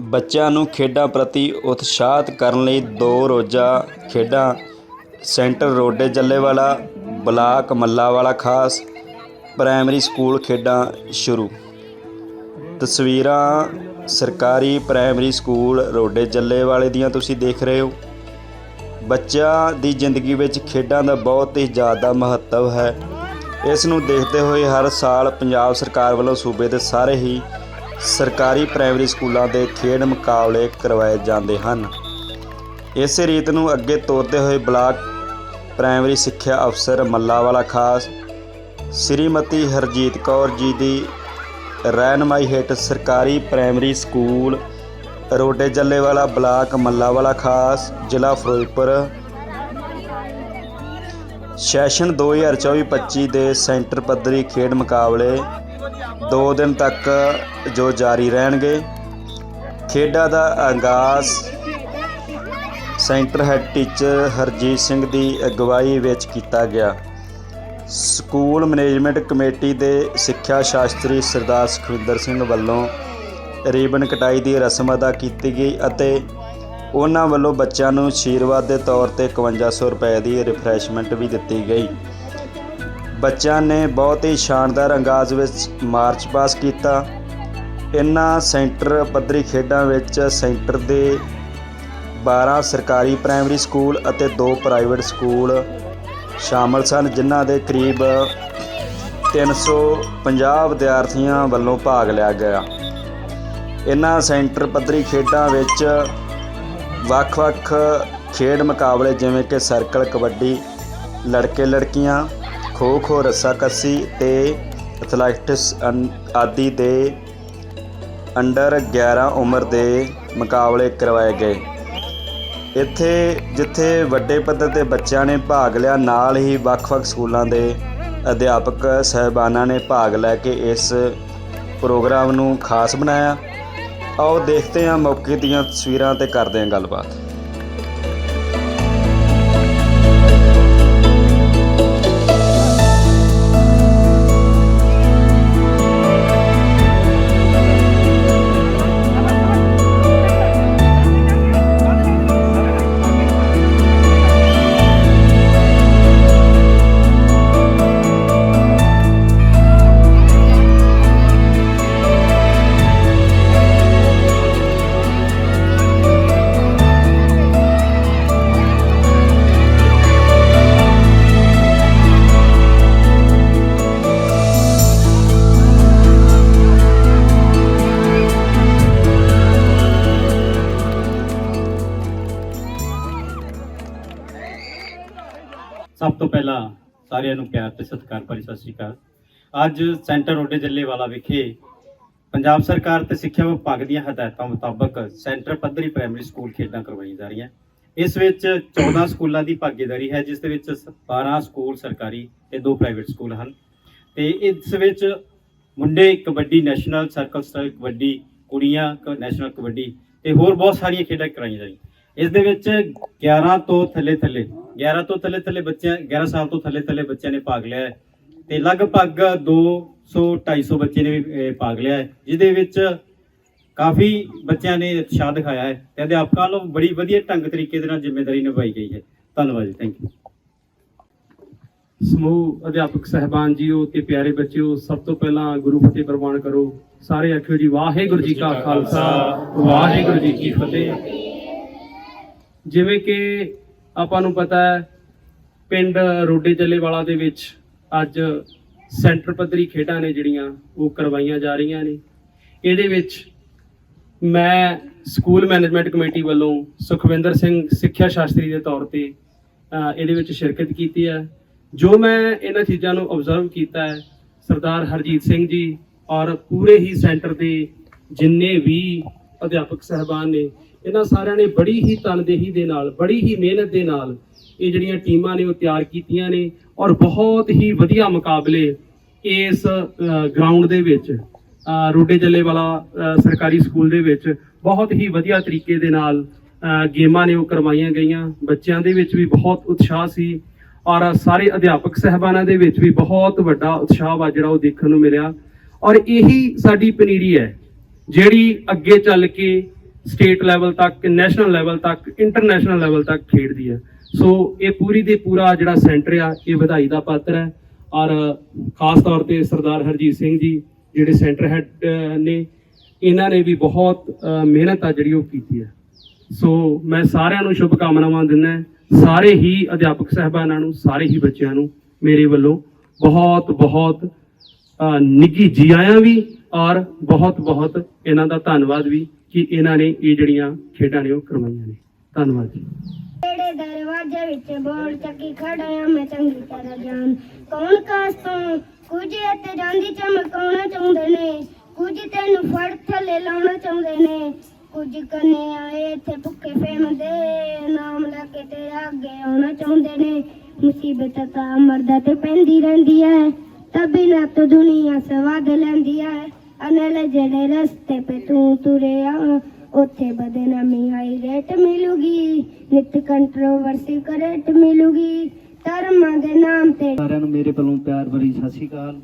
ਬੱਚਿਆਂ ਨੂੰ ਖੇਡਾਂ ਪ੍ਰਤੀ ਉਤਸ਼ਾਹਤ ਕਰਨ ਲਈ ਦੋ ਰੋਜ਼ਾ ਖੇਡਾਂ, ਸੈਂਟਰ ਰੋਡੇ ਜੱਲੇਵਾਲਾ, ਬਲਾਕ ਮੱਲਾਵਾਲਾ ਖਾਸ, ਪ੍ਰਾਇਮਰੀ ਸਕੂਲ ਖੇਡਾਂ ਸ਼ੁਰੂ। ਤਸਵੀਰਾਂ ਸਰਕਾਰੀ ਪ੍ਰਾਇਮਰੀ ਸਕੂਲ ਰੋਡੇ ਜੱਲੇਵਾਲੇ ਦੀਆਂ ਤੁਸੀਂ ਦੇਖ ਰਹੇ ਹੋ। ਬੱਚਿਆਂ ਦੀ ਜ਼ਿੰਦਗੀ ਵਿੱਚ ਖੇਡਾਂ ਦਾ ਬਹੁਤ ਹੀ ਜ਼ਿਆਦਾ ਮਹੱਤਵ ਹੈ। ਇਸ ਨੂੰ ਦੇਖਦੇ ਹੋਏ ਹਰ ਸਾਲ ਪੰਜਾਬ ਸਰਕਾਰ ਵੱਲੋਂ ਸੂਬੇ ਦੇ ਸਾਰੇ ਹੀ ਸਰਕਾਰੀ ਪ੍ਰਾਇਮਰੀ ਸਕੂਲਾਂ ਦੇ ਖੇਡ ਮੁਕਾਬਲੇ ਕਰਵਾਏ ਜਾਂਦੇ ਹਨ। ਇਸੇ ਰੀਤ ਨੂੰ ਅੱਗੇ ਤੋਰਦੇ ਹੋਏ ਬਲਾਕ ਪ੍ਰਾਇਮਰੀ ਸਿੱਖਿਆ ਅਫਸਰ ਮੱਲਾਵਾਲਾ ਖਾਸ, ਸ੍ਰੀਮਤੀ ਹਰਜੀਤ ਕੌਰ ਜੀ ਦੀ ਰਹਿਨਮਾਈ ਹੇਠ ਸਰਕਾਰੀ primary school Rode Jallewala block Mallawala Khas, ਜ਼ਿਲ੍ਹਾ ਫਿਰੋਜ਼ਪੁਰ। ਸੈਸ਼ਨ 2024-25 ਦੇ ਸੈਂਟਰ ਪੱਧਰੀ ਖੇਡ ਮੁਕਾਬਲੇ 2 ਦਿਨ ਤੱਕ ਜੋ ਜਾਰੀ ਰਹਿਣਗੇ। ਖੇਡਾਂ ਦਾ ਆਗਾਜ਼ centre head teacher Harjeet Singh ਦੀ ਅਗਵਾਈ ਵਿੱਚ ਕੀਤਾ ਗਿਆ। ਸਕੂਲ ਮੈਨੇਜਮੈਂਟ ਕਮੇਟੀ ਦੇ ਸਿੱਖਿਆ ਸ਼ਾਸਤਰੀ ਸਰਦਾਰ ਸੁਖਵਿੰਦਰ ਸਿੰਘ ਵੱਲੋਂ ਰੀਬਨ ਕਟਾਈ ਦੀ ਰਸਮ ਅਦਾ ਕੀਤੀ ਗਈ ਅਤੇ ਉਹਨਾਂ ਵੱਲੋਂ ਬੱਚਿਆਂ ਨੂੰ ਆਸ਼ੀਰਵਾਦ ਦੇ ਤੌਰ ਤੇ 5100 ਰੁਪਏ ਦੀ ਰਿਫਰੈਸ਼ਮੈਂਟ ਵੀ ਦਿੱਤੀ ਗਈ। ਬੱਚਿਆਂ ਨੇ ਬਹੁਤ ਹੀ ਸ਼ਾਨਦਾਰ ਅੰਦਾਜ਼ ਵਿੱਚ ਮਾਰਚ ਪਾਸ ਕੀਤਾ। ਇਨ੍ਹਾਂ ਸੈਂਟਰ ਪੱਧਰੀ ਖੇਡਾਂ ਵਿੱਚ ਸੈਂਟਰ ਦੇ 12 ਸਰਕਾਰੀ ਪ੍ਰਾਇਮਰੀ ਸਕੂਲ ਅਤੇ 2 ਪ੍ਰਾਈਵੇਟ ਸਕੂਲ ਸ਼ਾਮਲ ਸਨ, ਜਿਨ੍ਹਾਂ ਦੇ ਕਰੀਬ 350 ਵਿਦਿਆਰਥੀਆਂ ਵੱਲੋਂ ਭਾਗ ਲਿਆ ਗਿਆ। ਇਨ੍ਹਾਂ ਸੈਂਟਰ ਪੱਧਰੀ ਖੇਡਾਂ ਵਿੱਚ ਵੱਖ-ਵੱਖ ਖੇਡ ਮੁਕਾਬਲੇ ਜਿਵੇਂ ਕਿ ਸਰਕਲ, ਕਬੱਡੀ ਲੜਕੇ ਲੜਕੀਆਂ ਖੋ ਖੋ ਰੱਸਾਕੱਸੀ ਤੇ ਐਥਲੈਟਿਕਸ ਅਨ- ਆਦਿ ਦੇ ਅੰਡਰ 11 ਉਮਰ ਦੇ ਮੁਕਾਬਲੇ ਕਰਵਾਏ ਗਏ। ਇੱਥੇ, ਜਿੱਥੇ ਵੱਡੇ ਪੱਧਰ ਤੇ ਬੱਚਿਆਂ ਨੇ ਭਾਗ ਲਿਆ, ਨਾਲ ਹੀ ਵੱਖ-ਵੱਖ ਸਕੂਲਾਂ ਦੇ ਅਧਿਆਪਕ ਸਹਿਬਾਨਾਂ ਨੇ ਭਾਗ ਲੈ ਕੇ ਇਸ ਪ੍ਰੋਗਰਾਮ ਨੂੰ ਖਾਸ ਬਣਾਇਆ। ਆਓ ਦੇਖਦੇ ਹਾਂ ਮੌਕੇ ਦੀਆਂ ਤਸਵੀਰਾਂ ਤੇ ਕਰਦੇ ਹਾਂ ਗੱਲਬਾਤ। ਸਭ ਤੋਂ ਪਹਿਲਾਂ ਸਾਰਿਆਂ ਨੂੰ ਪਿਆਰ ਤੇ ਸਤਿਕਾਰ ਭਰੀ ਸਤਿ ਸ਼੍ਰੀ ਅਕਾਲ। ਅੱਜ ਸੈਂਟਰ ਰੋਡੇ ਜੱਲੇਵਾਲਾ ਵਿਖੇ ਪੰਜਾਬ ਸਰਕਾਰ ਤੇ ਸਿੱਖਿਆ ਵਿਭਾਗ ਦੀਆਂ ਹਦਾਇਤਾਂ ਮੁਤਾਬਕ ਸੈਂਟਰ ਪੱਧਰੀ ਪ੍ਰਾਇਮਰੀ ਸਕੂਲ ਖੇਡਾਂ ਕਰਵਾਈਆਂ ਜਾ ਰਹੀਆਂ। ਇਸ ਵਿੱਚ 14 ਸਕੂਲਾਂ ਦੀ ਭਾਗੀਦਾਰੀ ਹੈ, ਜਿਸ ਦੇ ਵਿੱਚ 12 ਸਕੂਲ ਸਰਕਾਰੀ ਤੇ 2 ਪ੍ਰਾਈਵੇਟ ਸਕੂਲ ਹਨ। ਤੇ ਇਸ ਵਿੱਚ ਮੁੰਡੇ kabaddi, national circle style kabaddi, ਕੁੜੀਆਂ ਕ- ਨੈਸ਼ਨਲ ਕਬੱਡੀ ਤੇ ਹੋਰ ਬਹੁਤ ਸਾਰੀਆਂ ਖੇਡਾਂ ਕਰਾਈਆਂ ਜਾ ਰਹੀਆਂ। ਇਸ ਦੇ ਵਿੱਚ 11 ਤੋਂ ਥੱਲੇ ਥੱਲੇ 11 ਤੋਂ ਥੱਲੇ ਥੱਲੇ ਬੱਚਿਆਂ 11 ਸਾਲ ਤੋਂ ਥੱਲੇ ਥੱਲੇ ਬੱਚਿਆਂ ਨੇ ਭਾਗ ਲਿਆ ਹੈ। ਤੇ ਲਗਭਗ 200 250 ਬੱਚੇ ਨੇ ਵੀ, ਭਾਗ ਲਿਆ ਹੈ ਜਿਹਦੇ ਵਿੱਚ ਕਾਫੀ ਬੱਚਿਆਂ ਨੇ ਉਤਸ਼ਾਹ ਦਿਖਾਇਆ ਹੈ ਤੇ ਅਧਿਆਪਕਾਂ ਨੂੰ ਬੜੀ ਵਧੀਆ ਢੰਗ ਤਰੀਕੇ ਦੇ ਨਾਲ ਜ਼ਿੰਮੇਵਾਰੀ ਨਿਭਾਈ ਗਈ ਹੈ। ਧੰਨਵਾਦ ਜੀ ਥੈਂਕ ਯੂ ਸਮੂਹ ਅਧਿਆਪਕ ਸਹਿਬਾਨ ਜੀਓ ਤੇ ਪਿਆਰੇ ਬੱਚਿਓ ਸਭ ਤੋਂ ਪਹਿਲਾਂ ਗੁਰੂ ਫਤਿਹ ਪ੍ਰਵਾਨ ਕਰੋ। ਸਾਰੇ ਆਖਿਓ ਜੀ ਵਾਹਿਗੁਰੂ ਜੀ ਕਾ ਖਾਲਸਾ ਵਾਹਿਗੁਰੂ ਜੀ ਕੀ ਫਤਿਹ। ਜਿਵੇਂ ਕਿ ਆਪਾਂ ਨੂੰ ਪਤਾ ਹੈ, ਪਿੰਡ ਰੋਡੇ ਜੱਲੇਵਾਲਾ ਦੇ ਵਿੱਚ ਅੱਜ ਸੈਂਟਰ ਪੱਧਰੀ ਖੇਡਾਂ ਨੇ ਜਿਹੜੀਆਂ, ਉਹ ਕਰਵਾਈਆਂ ਜਾ ਰਹੀਆਂ ਨੇ। ਇਹਦੇ ਵਿੱਚ ਮੈਂ ਸਕੂਲ ਮੈਨੇਜਮੈਂਟ ਕਮੇਟੀ ਵੱਲੋਂ ਸੁਖਵਿੰਦਰ ਸਿੰਘ ਸਿੱਖਿਆ ਸ਼ਾਸਤਰੀ ਦੇ ਤੌਰ ਤੇ ਇਹਦੇ ਵਿੱਚ ਸ਼ਿਰਕਤ ਕੀਤੀ ਹੈ। ਜੋ ਮੈਂ ਇਹਨਾਂ ਚੀਜ਼ਾਂ ਨੂੰ ਆਬਜ਼ਰਵ ਕੀਤਾ ਹੈ, ਸਰਦਾਰ ਹਰਜੀਤ ਸਿੰਘ ਜੀ ਔਰ ਪੂਰੇ ਹੀ ਸੈਂਟਰ ਦੇ ਜਿੰਨੇ ਵੀ ਅਧਿਆਪਕ ਸਹਿਬਾਨ ਨੇ, ਇਹਨਾਂ ਸਾਰਿਆਂ ਨੇ ਬੜੀ ਹੀ ਤਨਦੇਹੀ ਦੇ ਨਾਲ, ਬੜੀ ਹੀ ਮਿਹਨਤ ਦੇ ਨਾਲ ਇਹ ਜਿਹੜੀਆਂ ਟੀਮਾਂ ਨੇ ਉਹ ਤਿਆਰ ਕੀਤੀਆਂ ਨੇ ਔਰ ਬਹੁਤ ਹੀ ਵਧੀਆ ਮੁਕਾਬਲੇ ਇਸ ਗਰਾਊਂਡ ਦੇ ਵਿੱਚ ਰੋਡੇ ਜੱਲੇ ਵਾਲਾ ਸਰਕਾਰੀ ਸਕੂਲ ਦੇ ਵਿੱਚ ਬਹੁਤ ਹੀ ਵਧੀਆ ਤਰੀਕੇ ਦੇ ਨਾਲ ਗੇਮਾਂ ਨੇ ਉਹ ਕਰਵਾਈਆਂ ਗਈਆਂ। ਬੱਚਿਆਂ ਦੇ ਵਿੱਚ ਵੀ ਬਹੁਤ ਉਤਸ਼ਾਹ ਸੀ ਔਰ ਸਾਰੇ ਅਧਿਆਪਕ ਸਹਿਬਾਨਾਂ ਦੇ ਵਿੱਚ ਵੀ ਬਹੁਤ ਵੱਡਾ ਉਤਸ਼ਾਹ ਵਾ ਜਿਹੜਾ ਉਹ ਦੇਖਣ ਨੂੰ ਮਿਲਿਆ। ਔਰ ਇਹੀ ਸਾਡੀ ਪਨੀਰੀ ਹੈ ਜਿਹੜੀ ਅੱਗੇ ਚੱਲ ਕੇ ਸਟੇਟ ਲੈਵਲ ਤੱਕ, ਨੈਸ਼ਨਲ ਲੈਵਲ ਤੱਕ, ਇੰਟਰਨੈਸ਼ਨਲ ਲੈਵਲ ਤੱਕ ਖੇਡਦੀ ਹੈ। ਸੋ ਇਹ ਪੂਰੀ ਦੇ ਪੂਰਾ ਜਿਹੜਾ ਸੈਂਟਰ ਆ, ਇਹ ਵਧਾਈ ਦਾ ਪਾਤਰ ਹੈ। ਔਰ ਖਾਸ ਤੌਰ ਤੇ ਸਰਦਾਰ ਹਰਜੀਤ ਸਿੰਘ ਜੀ, ਜਿਹੜੇ ਸੈਂਟਰ ਹੈਡ ਨੇ, ਇਹਨਾਂ ਨੇ ਵੀ ਬਹੁਤ ਮਿਹਨਤ ਆ ਜਿਹੜੀ ਉਹ ਕੀਤੀ ਹੈ। ਸੋ ਮੈਂ ਸਾਰਿਆਂ ਨੂੰ ਸ਼ੁਭ ਕਾਮਨਾਵਾਂ ਦਿੰਦਾ ਸਾਰੇ ਹੀ ਅਧਿਆਪਕ ਸਹਿਬਾਨਾਂ ਨੂੰ, ਸਾਰੇ ਹੀ ਬੱਚਿਆਂ ਨੂੰ ਮੇਰੇ ਵੱਲੋਂ ਬਹੁਤ ਬਹੁਤ ਅ, ਨਿੱਘੀ ਜੀ ਆਇਆਂ ਵੀ ਔਰ ਬਹੁਤ ਬਹੁਤ ਇਹਨਾਂ ਦਾ ਧੰਨਵਾਦ ਵੀ ਕਿ ਇਹਨਾਂ ਨੇ ਇਹ ਜਿਹੜੀਆਂ ਖੇਡਾਂ ਨੇ ਉਹ ਕਰਵਾਈਆਂ ਨੇ। ਧੰਨਵਾਦ ਜੀ। ਜਿਹੜੇ ਦਰਵਾਜ਼ੇ ਵਿੱਚ ਬੋਲ ਚੱਕੀ ਖੜਿਆ ਮੈਂ ਚੰਗੀ ਤਰ੍ਹਾਂ ਜਾਣ। ਕੌਣ ਕਾਸ ਤੋਂ ਕੁਝ ਇੱਥੇ ਜਾਂਦੀ ਚਮਕਾਉਣਾ ਚਾਹੁੰਦੇ ਨੇ? ਕੁਝ ਤੈਨੂੰ ਫੜ ਥੱਲੇ ਲਾਉਣਾ ਚਾਹੁੰਦੇ ਨੇ? ਕੁਝ ਕੰਨੇ ਆਏ ਇੱਥੇ ਭੁੱਖੇ ਫੇਮ ਦੇ ਨਾਮ ਲੈ ਕੇ ਤੇਰੇ ਅੱਗੇ ਆਉਣਾ ਚਾਹੁੰਦੇ ਨੇ? ਮੁਸੀਬਤ ਤਾਂ ਮਰਦਾ ਤੇ ਪੈਂਦੀ ਰਹਿੰਦੀ ਹੈ ਤਬੀ ਨਾ ਤਾਂ ਦੁਨੀਆ ਸਵਾਦ ਲੈਂਦੀ ਜਿਹੜੇ ਰਸਤੇ ਤੇ ਤੂੰ ਤੁਰਿਆ, ਉੱਥੇ ਬਦਨਾਮੀ ਹਾਈ ਰੇਟ ਮਿਲੂਗੀ। ਨਿਤ ਕੰਟਰੋਵਰਸੀ ਕਰੇਟ ਮਿਲੂਗੀ। ਧਰਮਾਂ ਦੇ ਨਾਮ ਤੇ ਸਾਰਿਆਂ ਨੂੰ ਮੇਰੇ ਵੱਲੋਂ ਪਿਆਰ ਭਰੀ ਸਤਿ ਸ਼੍ਰੀ ਅਕਾਲ।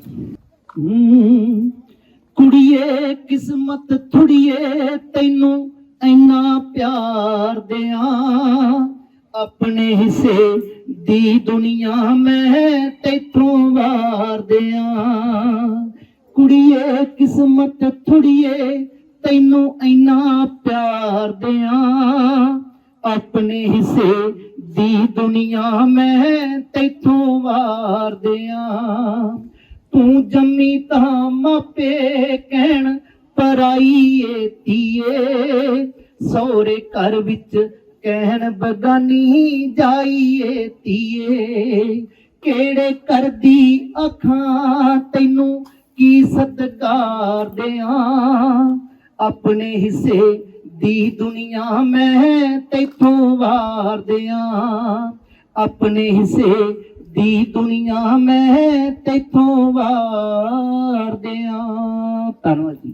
ਕੁੜੀਏ, ਕਿਸਮਤ ਥੁੜੀਏ ਤੈਨੂੰ ਇੰਨਾ ਪਿਆਰ ਦਿਆਂ। ਆਪਣੇ ਹਿੱਸੇ ਦੀ ਦੁਨੀਆ ਮੈਂ ਤੇਥੋਂ ਵਾਰ ਦਿਆਂ। ਕੁੜੀਏ, ਕਿਸਮਤ ਥੁੜੀਏ, ਤੈਨੂੰ ਇੰਨਾ ਪਿਆਰ ਦਿਆਂ। ਆਪਣੇ ਹਿੱਸੇ ਦੀ ਦੁਨੀਆ ਮੈਂ ਤੇਥੋਂ ਵਾਰ ਤੂੰ ਜੰਮੀ ਤਾਂ ਮਾਪੇ ਕਹਿਣ ਪਰਾਈ ਏ ਧੀਏ, ਸਹੁਰੇ ਘਰ ਵਿੱਚ ਕਹਿਣ, ਬਗਾਨੀ ਜਾਈਏ ਧੀਏ, ਕਿਹੜੇ ਕਰਦੀ ਅੱਖਾਂ ਤੈਨੂੰ ਕੀ ਸਤਕਾਰ ਦਿਆਂ? ਆਪਣੇ ਹਿੱਸੇ ਦੀ ਦੁਨੀਆ ਮੈਂ ਤੈਥੋਂ ਵਾਰ ਦਿਆਂ। ਆਪਣੇ ਹਿੱਸੇ ਦੀ ਦੁਨੀਆ ਮੈਂ ਤੈਥੋਂ ਵਾਰ ਦਿਆਂ। ਧੰਨਵਾਦ ਜੀ।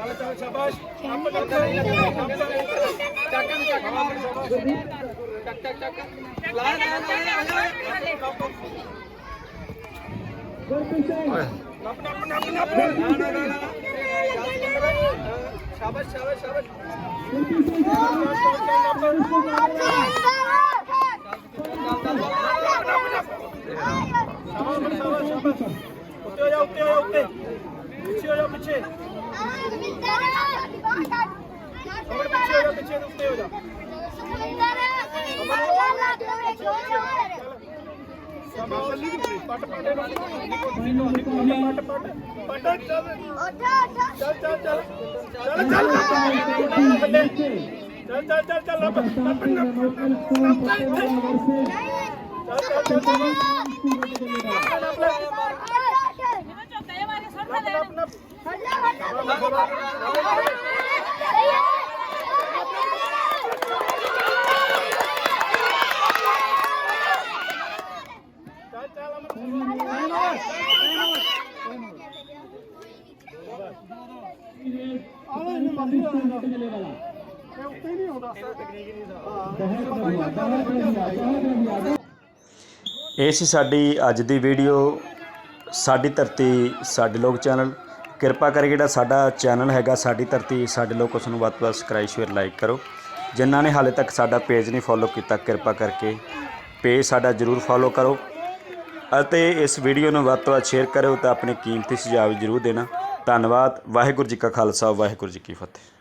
Uccio, uccio, uccio. Uccio, uccio. ਚੱਲ ਚੱਲ ਚੱਲ ਚੱਲ ਚੱਲ ਚੱਲ ਲੱਭ ਲੱਭ ਲੱਭ ਚੱਲ ਚੱਲ ਚੱਲ ਚੱਲ ਚੱਲ ਅਮਰ ਇਹ ਸੀ ਸਾਡੀ ਅੱਜ ਦੀ ਵੀਡੀਓ ਸਾਡੀ ਧਰਤੀ ਸਾਡੇ ਲੋਕ ਚੈਨਲ ਕਿਰਪਾ ਕਰਕੇ ਜਿਹੜਾ ਸਾਡਾ ਚੈਨਲ ਹੈਗਾ, ਸਾਡੀ ਧਰਤੀ, ਸਾਡੇ ਲੋਕ ਉਸ ਨੂੰ ਵੱਧ ਤੋਂ ਵੱਧ ਸਬਸਕ੍ਰਾਈਬ ਸ਼ੇਅਰ ਲਾਈਕ ਕਰੋ। ਜਿਨ੍ਹਾਂ ਨੇ ਹਾਲੇ ਤੱਕ ਸਾਡਾ ਪੇਜ ਨਹੀਂ ਫੋਲੋ ਕੀਤਾ, ਕਿਰਪਾ ਕਰਕੇ ਪੇਜ ਸਾਡਾ ਜਰੂਰ ਫੋਲੋ ਕਰੋ ਅਤੇ ਇਸ ਵੀਡੀਓ ਨੂੰ ਵੱਧ ਤੋਂ ਵੱਧ ਸ਼ੇਅਰ ਕਰੋ ਤੇ ਆਪਣੇ ਕੀਮਤੀ ਸੁਝਾਅ ਜਰੂਰ ਦੇਣਾ। ਧੰਨਵਾਦ। ਵਾਹਿਗੁਰੂ ਜੀ ਕਾ ਖਾਲਸਾ, ਵਾਹਿਗੁਰੂ ਜੀ ਕੀ ਫਤਿਹ।